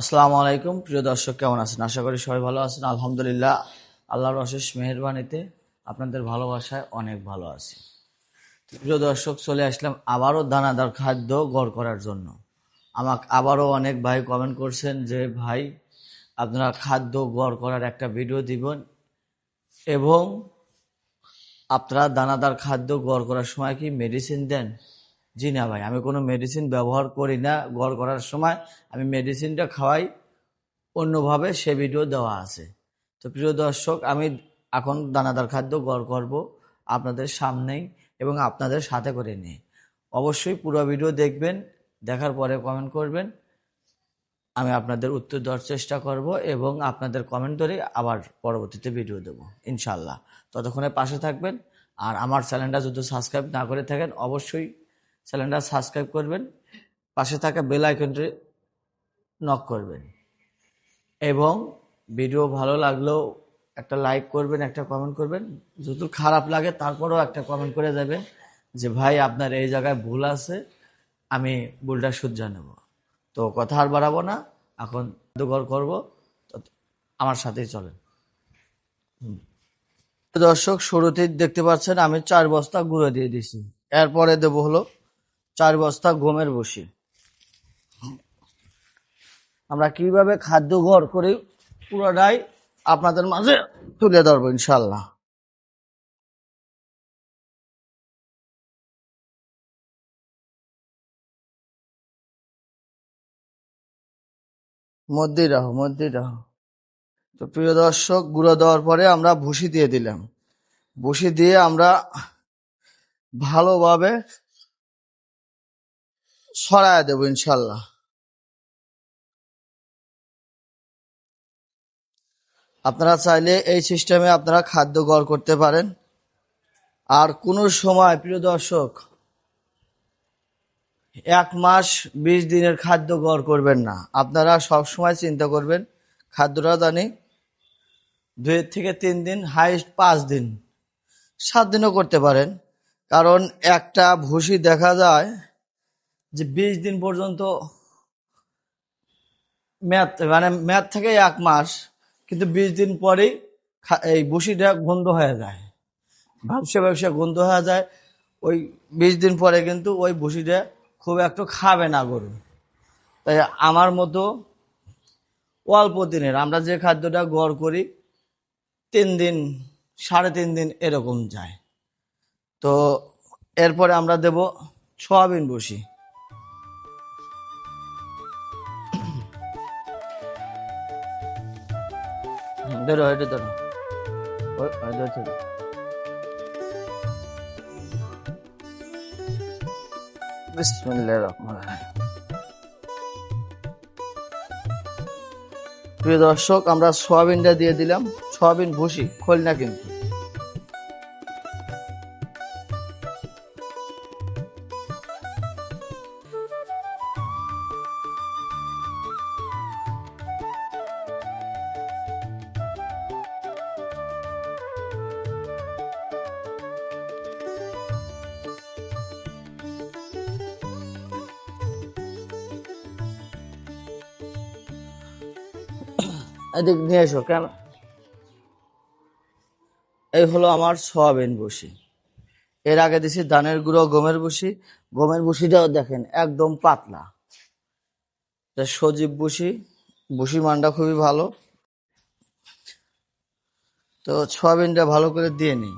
আসসালামু আলাইকুম। প্রিয় দর্শক, কেমন আছেন? আশা করি সবাই ভালো আছেন। আলহামদুলিল্লাহ, আল্লাহর অশেষ মেহরবানিতে আপনাদের ভালোবাসায় অনেক ভালো আছি। প্রিয় দর্শক, চলে আসলাম আবারও দানাদার খাদ্য গড় করার জন্য। আমাকে আবারও অনেক ভাই কমেন্ট করছেন যে, ভাই, আপনারা খাদ্য গড় করার একটা ভিডিও দিবেন এবং আপনারা দানাদার খাদ্য গড় করার সময় কি মেডিসিন দেন? জি না ভাই, আমি কোনো মেডিসিন ব্যবহার করি না। গড় করার সময় আমি মেডিসিনটা খাওয়াই, অন্যভাবে সে ভিডিও দেওয়া আছে। তো প্রিয় দর্শক, আমি এখন দানাদার খাদ্য গড় করব আপনাদের সামনেই এবং আপনাদের সাথে করে নিয়ে। অবশ্যই পুরো ভিডিও দেখবেন, দেখার পরে কমেন্ট করবেন। আমি আপনাদের উত্তর দেওয়ার চেষ্টা করব এবং আপনাদের কমেন্ট ধরে আবার পরবর্তীতে ভিডিও দেব ইনশাল্লাহ ততক্ষণে পাশে থাকবেন আর আমার চ্যানেলটা যদি সাবস্ক্রাইব না করে থাকেন, অবশ্যই চ্যানেলটা সাবস্ক্রাইব করবেন, পাশে থাকা বেল আইকনটি নক করবেন। এবং ভিডিও ভালো লাগলেও একটা লাইক করবেন, একটা কমেন্ট করবেন। যত খারাপ লাগে তারপরেও একটা কমেন্ট করে যাবেন যে, ভাই, আপনার এই জায়গায় ভুল আছে, আমি ভুলটা শুধরে নেব। তো কথা আর বাড়াবো না, এখন দোগর করব আমার সাথেই চলেন। দর্শক, শুরুতেই দেখতে পাচ্ছেন আমি চার বস্তা গুঁড়ো দিয়ে দিছি এরপরে দেবো হলো চার বস্তা গমের বসি। আমরা কীভাবে খাদ্য ঘর করি পুরোটাই আপনাদের মাঝে তুলে ধরবো ইনশাল্লাহ মধ্যেই রাখো মধ্যেই রাখো তো প্রিয় দর্শক, গুঁড়ো দেওয়ার পরে আমরা ভুসি দিয়ে দিলাম। ভুসি দিয়ে আমরা ভালোভাবে ছড়ায় দেব ইনশাল্লাহ। আপনারা চাইলে এই সিস্টেমে আপনারা খাদ্য গড় করতে পারেন। আর কোনো সময়, প্রিয় দর্শক, এক মাস বিশ দিনের খাদ্য গড় করবেন না। আপনারা সব সময় চিন্তা করবেন খাদ্যটা জানি দুই থেকে তিন দিন হাইস্ট পাঁচ দিন, সাত দিনও করতে পারেন। কারণ একটা ভুসি দেখা যায় যে বিশ দিন পর্যন্ত মেয়াদ মানে মেয়াদ থেকে এক মাস, কিন্তু বিশ দিন পরেই এই ভুসিটা গন্ধ হয়ে যায়। ব্যবসা ব্যবসা গন্ধ হয়ে যায়। ওই বিশ দিন পরে কিন্তু ওই ভুসিটা খুব একটু খাবে না গরু। তাই আমার মতো অল্প দিনের আমরা যে খাদ্যটা গড় করি, তিন দিন, সাড়ে তিন দিন এরকম যায়। তো এরপরে আমরা দেব সয়াবিন বসি। ধরো এটা ধরো। প্রিয় দর্শক আমরা সয়াবিনটা দিয়ে দিলাম। সয়াবিন ভুসি খোল না কিন্তু। এদিক নিয়ে এসো, কেন? এই হলো আমার সয়াবিন বসি। এর আগে দিছি ধানের গুঁড়ো, গমের বসি। গমের বসিটাও দেখেন একদম পাতলা। সজীব বসি বসি মানটা খুবই ভালো। তো সয়াবিনটা ভালো করে দিয়ে নিই।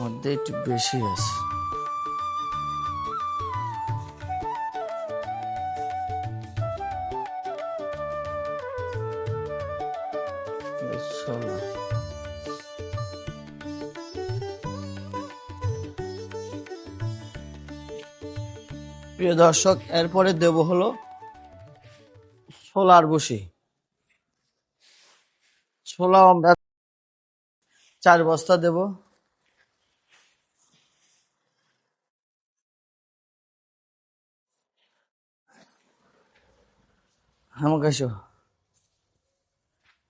মধ্যে একটু বেশি আছে। প্রিয় দর্শক, এরপরে দেব হলো সোলার বসি। ছোলা আমরা চার বস্তা দেব।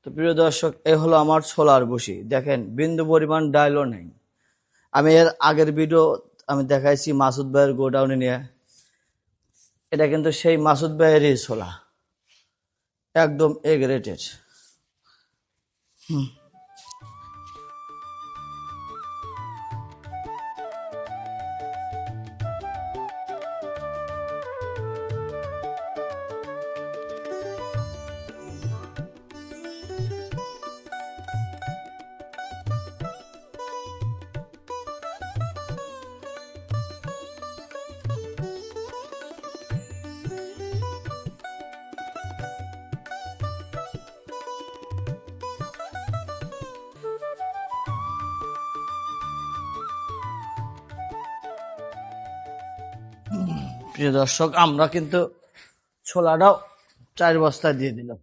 তো প্রিয় দর্শক, এ হলো আমার ছোলার বসি। দেখেন, বিন্দু পরিমাণ ডাইলও নেই। আমি এর আগের ভিডিও আমি দেখাইছি মাসুদ ভাইয়ের গোডাউনে নিয়ে। এটা কিন্তু সেই মাসুদ ভাইয়েরই ছোলা। একদম এগ এ গ্রেটের প্রিয় দর্শক আমরা কিন্তু ছোলাটাও চার বস্তা দিয়ে দিলাম।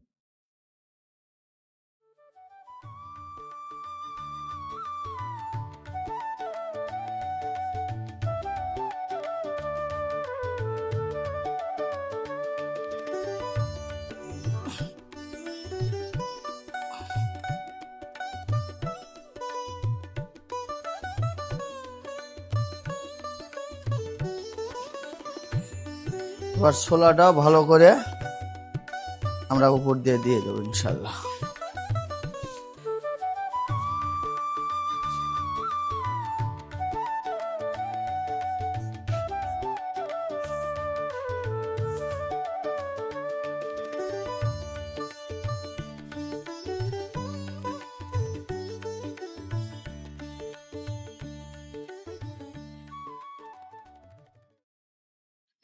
এবার ছোলাটা ভালো করে আমরা উপর দিয়ে দিয়ে দেবো ইনশাল্লাহ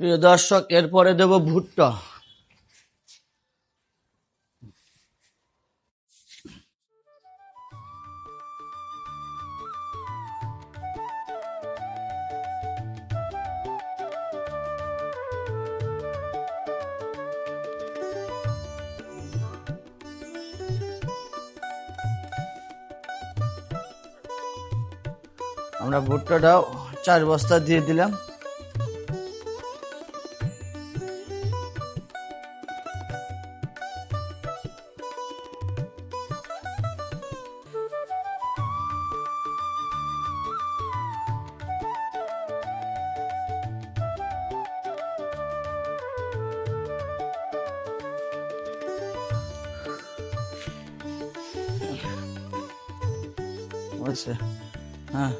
প্রিয় দর্শক এরপরে দেব ভুট্টা। আমরা ভুট্টাটাও চার বস্তা দিয়ে দিলাম। বলছে হ্যাঁ।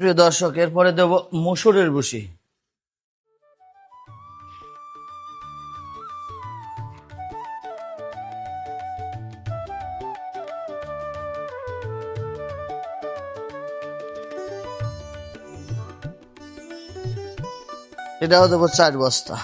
প্রিয় দর্শক এরপরে দেব মসুরের ভুসি এটাও দেবো চার বস্তা।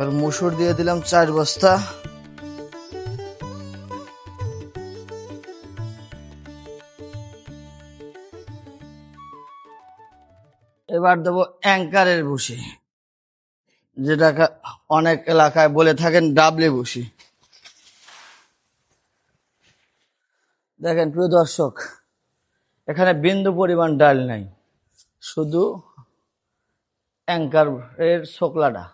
এবার মুসুর দিয়ে দিলাম চার বস্তা। এবার দেবো অ্যাঙ্কারের ভুসি যেটাকে অনেক এলাকায় বলে থাকেন ডাবলি ভুসি দেখেন, প্রিয় দর্শক, এখানে বিন্দু পরিমাণ ডাল নাই। শুধু অ্যাঙ্কার এর শোকলাটা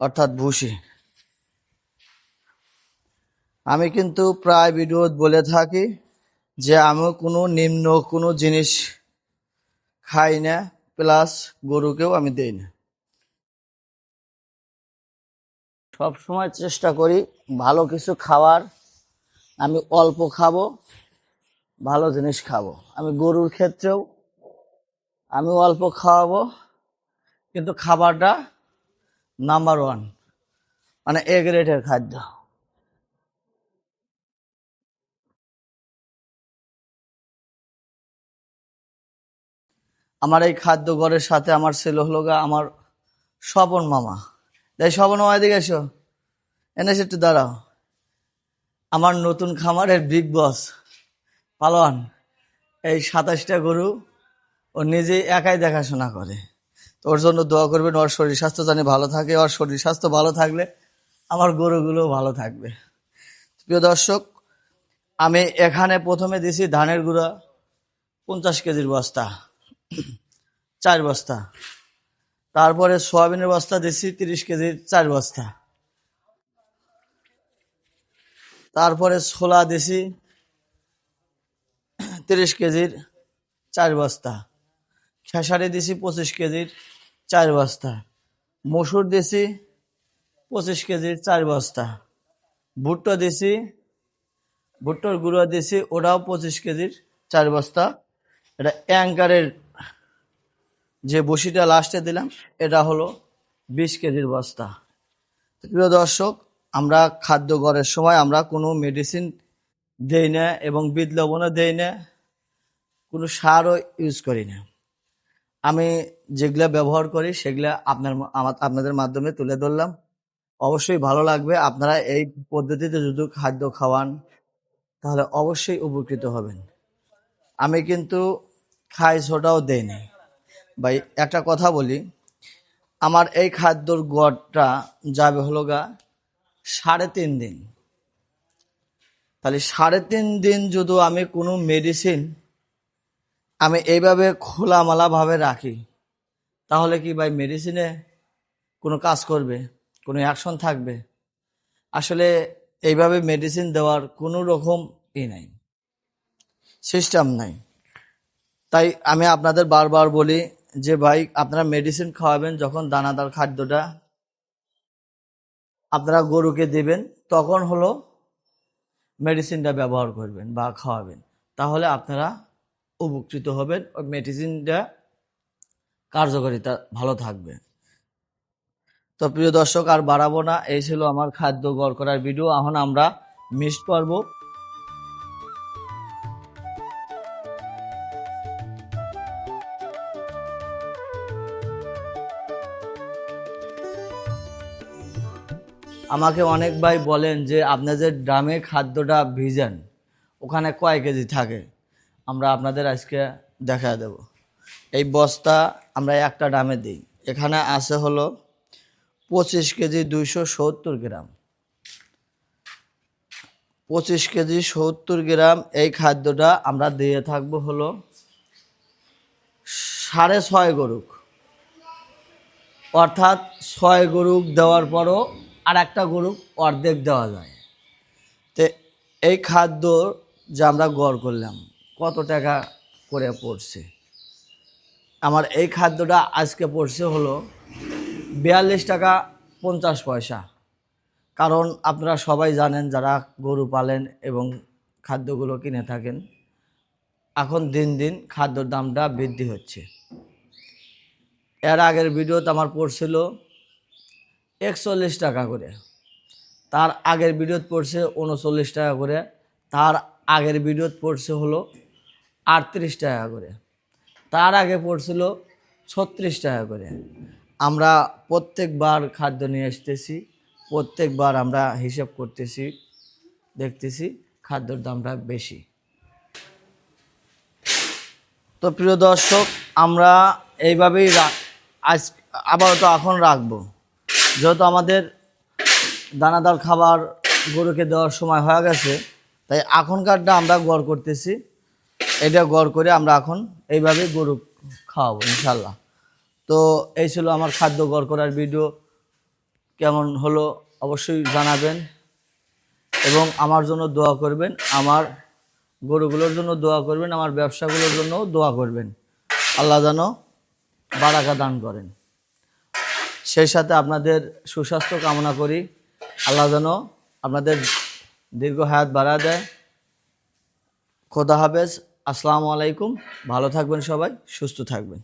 অর্থাৎ ভুসি আমি কিন্তু প্রায় ভিডিও বলে থাকি যে আমি কোনো নিম্ন কোনো জিনিস খাই না প্লাস গরুকেও আমি দেই না। সব সময় চেষ্টা করি ভালো কিছু খাওয়ার। আমি অল্প খাব, ভালো জিনিস খাব। আমি গরুর ক্ষেত্রেও আমি অল্প খাওয়াবো, কিন্তু খাবারটা নাম্বার ওয়ান মানে এ গ্রেডের খাদ্য। আমার এই খাদ্য ঘরের সাথে আমার ছেলে হলো গা আমার স্বপন মামা। তাই স্বপন মামা এদিকে এসো। এনে একটু দাঁড়াও। আমার নতুন খামারের বিগ বস পালোয়ান। এই সাতাশটা গরু ও নিজেই একাই দেখাশোনা করে। ওর জন্য দোয়া করবেন, ওর শরীর স্বাস্থ্য জানি ভালো থাকে, ওর শরীর স্বাস্থ্য ভালো থাকলে আমার গরুগুলো ভালো থাকবে। প্রিয় দর্শক, আমি এখানে প্রথমে দিছি ধানের গুঁড়া, পঞ্চাশ কেজির বস্তা, চার বস্তা। তারপরে সোয়াবিনের বস্তা দিছি, তিরিশ কেজির চার বস্তা। তারপরে ছোলা দিছি, তিরিশ কেজির চার বস্তা। খেসারি দিছি পঁচিশ কেজির চার বস্তা। মসুর দিছি পঁচিশ কেজির চার বস্তা। ভুট্টো দিছি ভুট্টোর গুঁড়ো দিছি ওটাও পঁচিশ কেজির চার বস্তা। এটা অ্যাঙ্কারের যে বসিটা লাস্টে দিলাম, এটা হলো বিশ কেজির বস্তা। প্রিয় দর্শক, আমরা খাদ্য গড়ের সময় আমরা কোনো মেডিসিন দেই না এবং বিদ লবণও দেই না, কোনো সারও ইউজ করি না। আমি যেগুলা ব্যবহার করি, সেগুলা আপনার আপনাদের মাধ্যমে তুলে ধরলাম। অবশ্যই ভালো লাগবে। আপনারা এই পদ্ধতিতে যদি খাদ্য খাওয়ান, তাহলে অবশ্যই উপকৃত হবেন। আমি কিন্তু খাই ছোটাও দেইনি। ভাই, একটা কথা বলি। আমার এই খাদ্যর গড়টা যাবে হলো গা সাড়ে তিন দিন। তাহলে সাড়ে তিন দিন যদি আমি কোনো মেডিসিন আমি এইভাবে খোলামালাভাবে রাখি। তাহলে কি ভাই মেডিসিনে কোনো কাজ করবে? কোনো অ্যাকশন থাকবে? আসলে এইভাবে মেডিসিন দেওয়ার কোনো রকম ই নাই। সিস্টেম নাই। তাই আমি আপনাদের বারবার বলি যে ভাই, আপনারা মেডিসিন খাওয়াবেন যখন দানাদার খাদ্যটা আপনারা গরুকে দেবেন, তখন হলো মেডিসিনটা ব্যবহার করবেন বা খাওয়াবেন। তাহলে আপনারা উপকৃত হবেন ওই মেডিসিনটা কার্যকারিতা ভালো থাকবে। তো প্রিয় দর্শক, আর বাড়াবো না, এই ছিল আমার খাদ্য গড় করার ভিডিও এখন আমরা মিক্সড করব আমাকে অনেক ভাই বলেন যে, আপনাদের ড্রামে খাদ্যটা ভিজেন, ওখানে কয় কেজি থাকে? আমরা আপনাদের আজকে দেখা দেব। এই বস্তা আমরা একটা ড্রামে দিই। এখানে আছে হলো পঁচিশ কেজি দুইশো সত্তর গ্রাম। পঁচিশ কেজি সত্তর গ্রাম এই খাদ্যটা আমরা দিয়ে থাকব হলো সাড়ে ছয় গরুক। অর্থাৎ ছয় গরুক দেওয়ার পরও আর একটা গরুক অর্ধেক দেওয়া যায়। তো এই খাদ্য যে আমরা গড় করলাম কত টাকা করে পড়ছে? আমার এই খাদ্যটা আজকে পড়ছে হলো বিয়াল্লিশ টাকা পঞ্চাশ পয়সা। কারণ আপনারা সবাই জানেন যারা গরু পালেন এবং খাদ্যগুলো কিনে থাকেন, এখন দিন দিন খাদ্যর দামটা বৃদ্ধি হচ্ছে। এর আগের ভিডিওতে আমার পড়ছিল একচল্লিশ টাকা করে। তার আগের ভিডিওত পড়ছে উনচল্লিশ টাকা করে। তার আগের ভিডিওত পড়ছে হলো আটত্রিশ টাকা করে। তার আগে পড়ছিল ছত্রিশ টাকা করে। আমরা প্রত্যেকবার খাদ্য নিয়ে আসতেছি, প্রত্যেকবার আমরা হিসাব করতেছি, দেখতেছি খাদ্যর দামটা বেশি। তো প্রিয় দর্শক, আমরা এইভাবেই আজ আপাতত এখন রাখব। যেহেতু আমাদের দানাদার খাবার গরুকে দেওয়ার সময় হয়ে গেছে, তাই এখনকারটা আমরা গড় করতেছি। এটা গড় করে আমরা এখন এইভাবে গরু খাওয়াবো ইনশাল্লাহ তো এই ছিল আমার খাদ্য গড় করার ভিডিও। কেমন হলো অবশ্যই জানাবেন এবং আমার জন্য দোয়া করবেন, আমার গরুগুলোর জন্য দোয়া করবেন, আমার ব্যবসাগুলোর জন্য দোয়া করবেন। আল্লাহ যেন বারাকা দান করেন। সেই সাথে আপনাদের সুস্বাস্থ্য কামনা করি। আল্লাহ যেন আপনাদের দীর্ঘ হায়াত বাড়া দেয়। খোদা হাফেজ। আসসালামু আলাইকুম। ভালো থাকবেন সবাই সুস্থ থাকবেন।